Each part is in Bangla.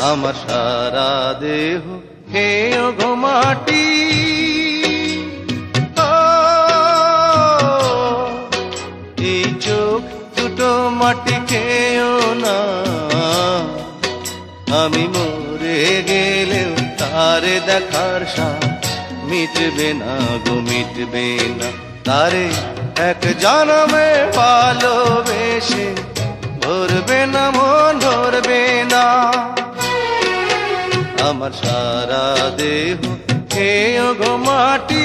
আমার সারা দেহ। হেয় গো মাটি এই চোখ দুটো মাটি খেয়েও না। আমি মরে গেলেও তারে দেখার সাথ মিটবে না গো, মিটবে না। তারে এক জনমে ভালোবেসে আমার সারা দেহ। হে গো মাটি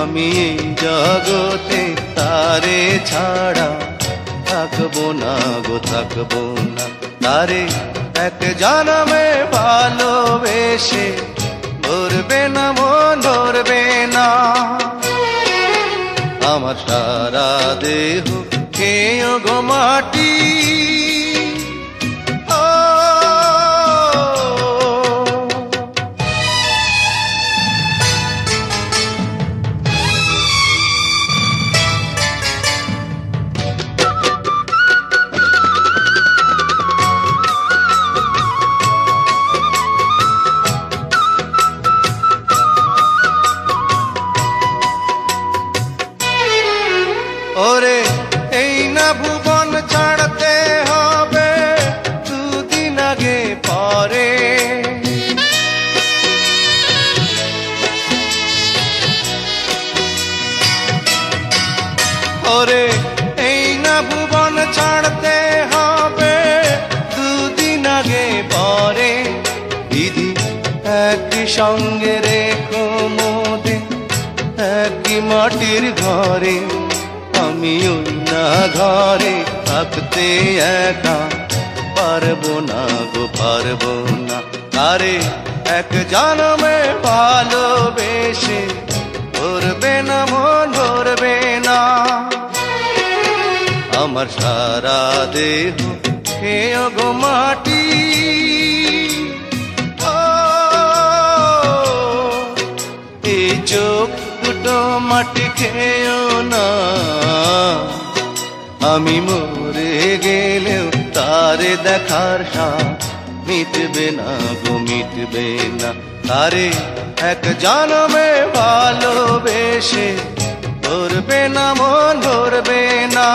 আমি এই জগতে তারে ছাড়া থাকব না গো, থাকব না। তারে এক জনমে ভালোবেসে ধরবে না মন ধরবে না। আমার সারা দেহ খেয়ে গো মাটি। ওরে এই না ভুবন ছাড়তে হবে। দুদিন আগে পরে দিদি একই সঙ্গে রেখো মোদে একই মাটির ঘরে, আমি ওই না ঘরে থাকতে একা। পারব না গো, পারব না। আরে, এক জনমে ভালোবেসে, ধরবে না মন, ধরবে আমার সারা দেহ। খেয়ে গো মাটি এই চোখ দুটো মাটি খেয়েও না। আমি মরে গেলেও তারে দেখার সাথ মিটবে না গো, মিটবে না। তারে এক জনমে ভালোবেসে ধরবে না মন ধরবে না।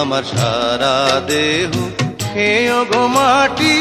আমার সারা দেহ খেয়ে গো মাটি।